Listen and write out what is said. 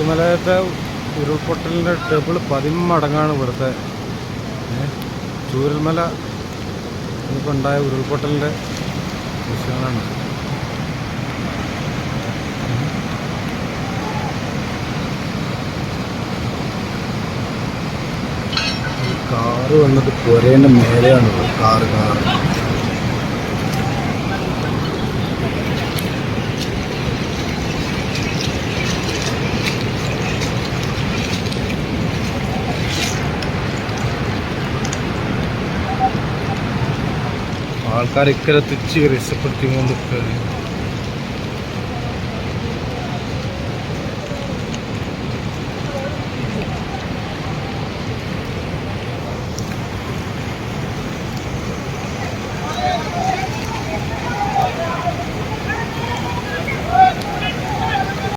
ചൂരൽമലത്തെ ഉരുൾപൊട്ടലിന്റെ double പതിമടങ്ങാണ് ഇവിടുത്തെ? ചൂരൽമല ഇപ്പോൾ ഉണ്ടായ ഉരുൾപൊട്ടലിന്റെ വിഷയങ്ങളാണ് കാറ് വന്നിട്ട് പുരേന്റെ മേലെയാണുള്ളത്. Car car. ആൾക്കാർ ഇക്കരെ തിരിച്ച് രക്ഷപ്പെടുത്തിക്കൊണ്ട് നിൽക്കുകയാണ്.